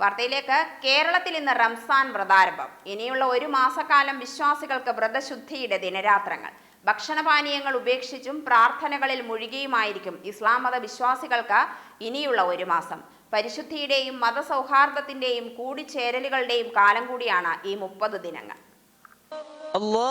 വാർത്തയിലേക്ക്. കേരളത്തിൽ ഇന്ന് റംസാൻ വ്രതാരംഭം. ഇനിയുള്ള ഒരു മാസക്കാലം വിശ്വാസികൾക്ക് വ്രതശുദ്ധിയുടെ ദിനരാത്രങ്ങൾ. ഭക്ഷണപാനീയങ്ങൾ ഉപേക്ഷിച്ചും പ്രാർത്ഥനകളിൽ മുഴുകിയുമായിരിക്കും ഇസ്ലാം മത വിശ്വാസികൾക്ക് ഇനിയുള്ള ഒരു മാസം. പരിശുദ്ധിയുടെയും മതസൗഹാർദ്ദത്തിന്റെയും കൂടിച്ചേരലുകളുടെയും കാലം കൂടിയാണ് ഈ മുപ്പത് ദിനങ്ങൾ. അല്ലാ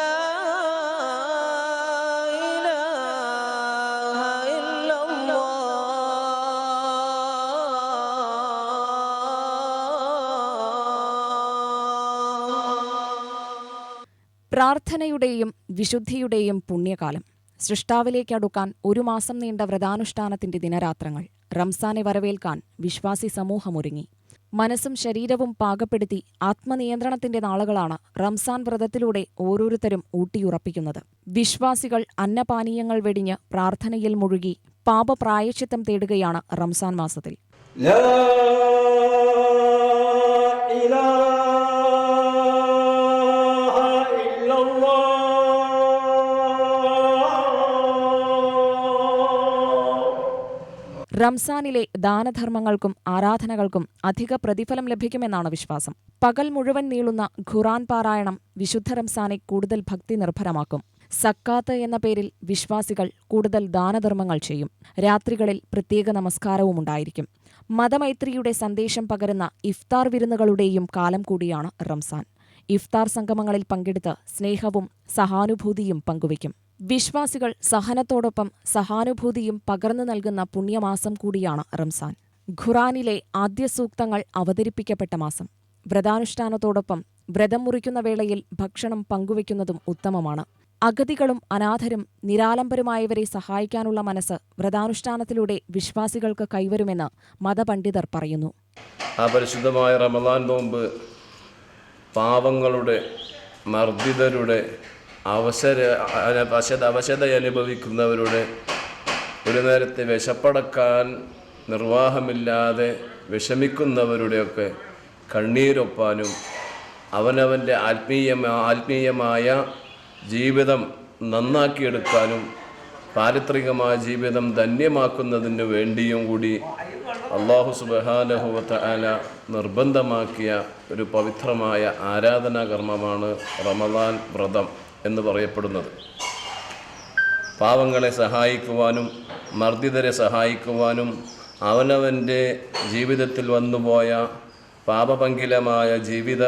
പ്രാർത്ഥനയുടെയും വിശുദ്ധിയുടെയും പുണ്യകാലം. സൃഷ്ടാവിലേക്ക് അടുക്കാൻ ഒരു മാസം നീണ്ട വ്രതാനുഷ്ഠാനത്തിന്റെ ദിനരാത്രങ്ങൾ റംസാനെ വരവേൽക്കാൻ വിശ്വാസി സമൂഹമൊരുങ്ങി മനസ്സും ശരീരവും പാകപ്പെടുത്തി ആത്മനിയന്ത്രണത്തിന്റെ നാളുകളാണ് റംസാൻ വ്രതത്തിലൂടെ ഓരോരുത്തരും ഊട്ടിയുറപ്പിക്കുന്നത്. വിശ്വാസികൾ അന്നപാനീയങ്ങൾ വെടിഞ്ഞ് പ്രാർത്ഥനയിൽ മുഴുകി പാപപ്രായശ്ചിത്തം തേടുകയാണ് റംസാൻ മാസത്തിൽ. റംസാനിലെ ദാനധർമ്മങ്ങൾക്കും ആരാധനകൾക്കും അധിക പ്രതിഫലം ലഭിക്കുമെന്നാണ് വിശ്വാസം. പകൽ മുഴുവൻ നീളുന്ന ഖുറാൻ പാരായണം വിശുദ്ധ റംസാനെ കൂടുതൽ ഭക്തി നിർഭരമാക്കും. സക്കാത്ത് എന്ന പേരിൽ വിശ്വാസികൾ കൂടുതൽ ദാനധർമ്മങ്ങൾ ചെയ്യും. രാത്രികളിൽ പ്രത്യേക നമസ്കാരവും ഉണ്ടായിരിക്കും. മതമൈത്രിയുടെ സന്ദേശം പകരുന്ന ഇഫ്താർ വിരുന്നുകളുടെയും കാലം കൂടിയാണ് റംസാൻ. ഇഫ്താർ സംഗമങ്ങളിൽ പങ്കെടുത്ത് സ്നേഹവും സഹാനുഭൂതിയും പങ്കുവയ്ക്കും. വിശ്വാസികൾ സഹനത്തോടൊപ്പം സഹാനുഭൂതിയും പകർന്നു നൽകുന്ന പുണ്യമാസം കൂടിയാണ് റംസാൻ. ഖുറാനിലെ ആദ്യ സൂക്തങ്ങൾ അവതരിപ്പിക്കപ്പെട്ട മാസം. വ്രതാനുഷ്ഠാനത്തോടൊപ്പം വ്രതം മുറിക്കുന്ന വേളയിൽ ഭക്ഷണം പങ്കുവയ്ക്കുന്നതും ഉത്തമമാണ്. അഗതികളും അനാഥരും നിരാലംബരുമായവരെ സഹായിക്കാനുള്ള മനസ്സ് വ്രതാനുഷ്ഠാനത്തിലൂടെ വിശ്വാസികൾക്ക് കൈവരുമെന്ന് മതപണ്ഡിതർ പറയുന്നു. ആ പരിശുദ്ധമായ റമദാൻ നോമ്പ് പാവങ്ങളുടെ മർദ്ദിതരുടെ അവസര അവശത അവശത അനുഭവിക്കുന്നവരുടെ ഒരു നേരത്തെ വിശപ്പടക്കാൻ നിർവാഹമില്ലാതെ വിഷമിക്കുന്നവരുടെയൊക്കെ കണ്ണീരൊപ്പാനും അവനവന്റെ ആത്മീയ ആത്മീയമായ ജീവിതം നന്നാക്കിയെടുക്കാനും പാരിത്രികമായ ജീവിതം ധന്യമാക്കുന്നതിന് വേണ്ടിയും കൂടി അള്ളാഹു സുബഹാനഹുവത്ത ആല നിർബന്ധമാക്കിയ ഒരു പവിത്രമായ ആരാധനാ കർമ്മമാണ് റമദാൻ വ്രതം. എന്ന് പറയപ്പെടുന്നത്. പാവങ്ങളെ സഹായിക്കുവാനും മർദ്ദിതരെ സഹായിക്കുവാനും അവനവന്റെ ജീവിതത്തിൽ വന്നുപോയ പാപപങ്കിലമായ ജീവിത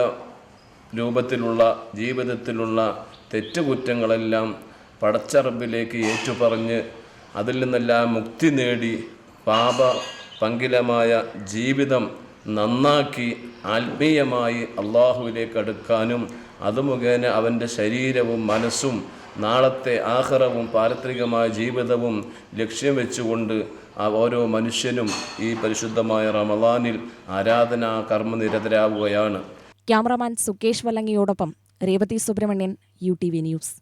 രൂപത്തിലുള്ള ജീവിതത്തിലുള്ള തെറ്റുകുറ്റങ്ങളെല്ലാം പടച്ചറബിലേക്ക് ഏറ്റുപറഞ്ഞ് അതിൽ നിന്നെല്ലാം മുക്തി നേടി പാപ പങ്കിലമായ ജീവിതം നന്നാക്കി ആത്മീയമായി അള്ളാഹുവിലേക്ക് അടുക്കാനും അത് മുഖേന അവന്റെ ശരീരവും മനസ്സും നാളത്തെ ആഹ്റവും പാരത്രികമായ ജീവിതവും ലക്ഷ്യം വെച്ചുകൊണ്ട് ഓരോ മനുഷ്യനും ഈ പരിശുദ്ധമായ റമദാനിൽ ആരാധനാ കർമ്മനിരതരാവുകയാണ്. Cameraman Sukesh വല്ലങ്ങിയോടൊപ്പം Revathi Subrahmanyan U T V news.